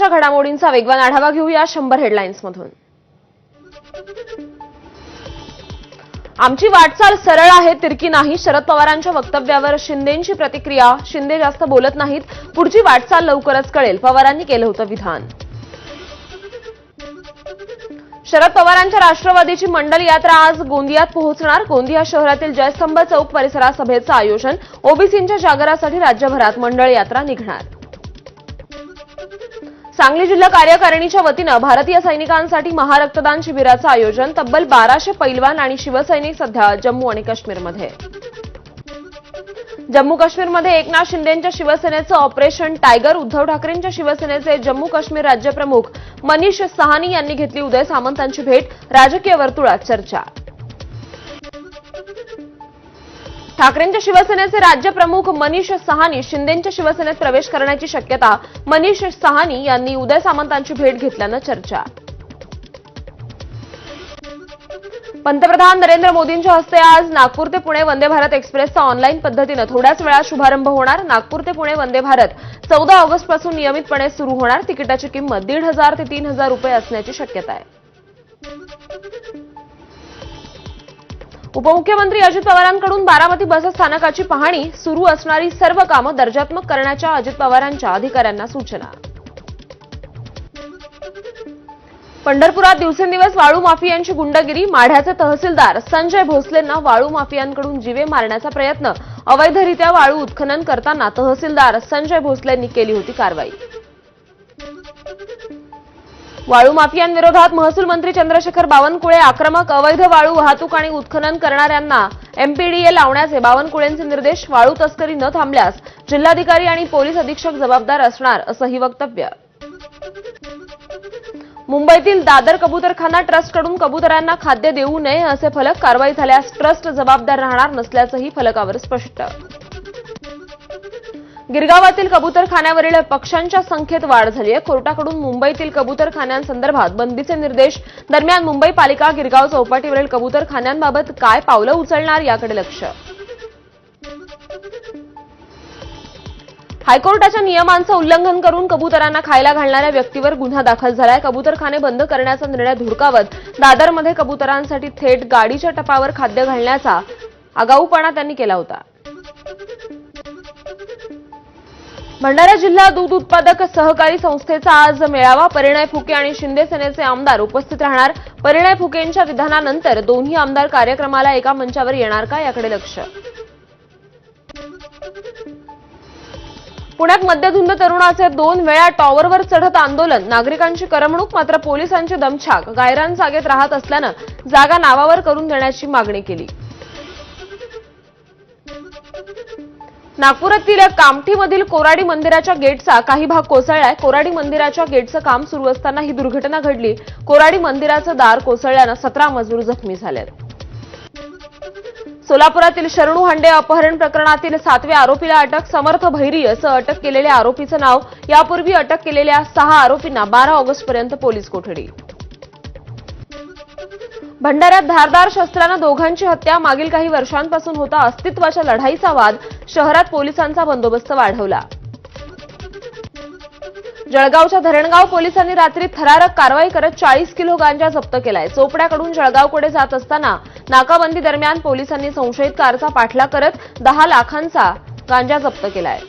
महत्त्वाच्या घडामोडींचा वेगवान आढावा घेऊया शंभर हेडलाईन्समधून. आमची वाटचाल सरळ आहे तिरकी नाही. शरद पवारांच्या वक्तव्यावर शिंदेंची प्रतिक्रिया. शिंदे जास्त बोलत नाहीत. पुढची वाटचाल लवकरच कळेल. पवारांनी केलं होतं विधान. शरद पवारांच्या राष्ट्रवादीची मंडल यात्रा आज गोंदियात पोहोचणार. गोंदिया शहरातील जयस्तंभ चौक परिसरात सभेचं आयोजन. ओबीसींच्या जागरासाठी राज्यभरात मंडळ यात्रा निघणार. सांगली जिल्हा कार्यकारिणीच्या वतीनं भारतीय सैनिकांसाठी महारक्तदान शिबिराचं आयोजन. तब्बल बाराशे पैलवान आणि शिवसैनिक सध्या जम्मू आणि काश्मीरमध्ये. जम्मू काश्मीरमध्ये एकनाथ शिंदेंच्या शिवसेनेचं ऑपरेशन टायगर उद्धव ठाकरेंच्या शिवसेनेचे जम्मू काश्मीर राज्यप्रमुख मनीष सहानी यांनी घेतली उदय सामंतांची भेट. राजकीय वर्तुळात चर्चा. ठाकरेंच्या शिवसेनेचे राज्यप्रमुख मनीष सहानी शिंदेंच्या शिवसेनेत प्रवेश करण्याची शक्यता मनीष सहानी यांनी उदय सामंतांची भेट घेतल्यानं चर्चा. पंतप्रधान नरेंद्र मोदींच्या हस्ते आज नागपूर ते पुणे वंदे भारत एक्सप्रेसचा ऑनलाईन पद्धतीनं थोड्याच वेळात शुभारंभ होणार. नागपूर ते पुणे वंदे भारत चौदा ऑगस्टपासून नियमितपणे सुरू होणार. तिकिटाची किंमत दीड हजार ते तीन हजार रुपये असण्याची शक्यता आहे. उपमुख्यमंत्री अजित पवारांकडून बारामती बस स्थानकाची पाहणी सुरू असणारी सर्व कामं दर्जात्मक करण्याच्या अजित पवारांच्या अधिकाऱ्यांना सूचना. पंढरपुरात दिवसेंदिवस वाळू माफियांची गुंडगिरी माढ्याचे तहसीलदार संजय भोसलेंना वाळू माफियांकडून जीवे मारण्याचा प्रयत्न अवैधरित्या वाळू उत्खनन करताना तहसीलदार संजय भोसलेंनी केली होती कारवाई. वाळू माफियांविरोधात महसूल मंत्री चंद्रशेखर बावनकुळे आक्रमक अवैध वाळू वाहतूक आणि उत्खनन करणाऱ्यांना एमपीडीए लावण्याचे बावनकुळेंचे निर्देश वाळू तस्करी न थांबल्यास जिल्हाधिकारी आणि पोलीस अधीक्षक जबाबदार असणार असंही वक्तव्य. मुंबईतील दादर कबुतरखाना ट्रस्टकडून कबुतरांना खाद्य देऊ नये असे फलक कारवाई झाल्यास ट्रस्ट जबाबदार राहणार नसल्याचंही फलकावर स्पष्ट. गिरगावातील कबुतरखान्यावरील पक्ष्यांच्या संख्येत वाढ झाली आहे. कोर्टाकडून मुंबईतील कबूतरखान्यांसंदर्भात बंदीचे निर्देश. दरम्यान मुंबई पालिका गिरगाव चौपाटीवरील कबुतरखान्यांबाबत काय पावलं उचलणार याकडे लक्ष. हायकोर्टाच्या नियमांचं उल्लंघन करून कबुतरांना खायला घालणाऱ्या व्यक्तीवर गुन्हा दाखल झालाय. कबुतरखाने बंद करण्याचा निर्णय धुडकावत. दादरमध्ये कबुतरांसाठी थेट गाडीच्या टपावर खाद्य घालण्याचा आगाऊपणा त्यांनी केला होता. भंडारा जिल्हा दूध उत्पादक सहकारी संस्थेचा आज मेळावा. परिणय फुके आणि शिंदे सेनेचे आमदार उपस्थित राहणार. परिणय फुकेंच्या विधानानंतर दोन्ही आमदार कार्यक्रमाला एका मंचावर येणार का? याकडे लक्ष. पुण्यात मद्यधुंद तरुणाचे दोन वेळा टॉवरवर चढत आंदोलन. नागरिकांची करमणूक मात्र पोलिसांची दमछाक. गायरान जागेत राहत असल्यानं जागा नावावर करून देण्याची मागणी केली. नागपुरातील कामठीमधील कोराडी मंदिराच्या गेटचा काही भाग कोसळलाय. कोराडी मंदिराच्या गेटचं काम सुरू असताना ही दुर्घटना घडली. कोराडी मंदिराचं दार कोसळल्यानं सतरा मजूर जखमी झालेत. सोलापुरातील शरणू हांडे अपहरण प्रकरणातील सातव्या आरोपीला अटक समर्थ भैरी असं अटक केलेल्या आरोपीचं नाव यापूर्वी अटक केलेल्या सहा आरोपींना बारा ऑगस्टपर्यंत पोलीस कोठडी. भंडाऱ्यात धारदार शस्त्रानं दोघांची हत्या मागील काही वर्षांपासून होता अस्तित्वाच्या लढाईचा वाद. शहरात पोलिसांचा बंदोबस्त वाढवला. जळगावच्या धरणगाव पोलिसांनी रात्री थरारक कारवाई करत चाळीस किलो गांजा जप्त केलाय. चोपड्याकडून जळगावकडे जात असताना नाकाबंदी दरम्यान पोलिसांनी संशयित कारचा पाठलाग करत दहा लाखांचा गांजा जप्त केलाय.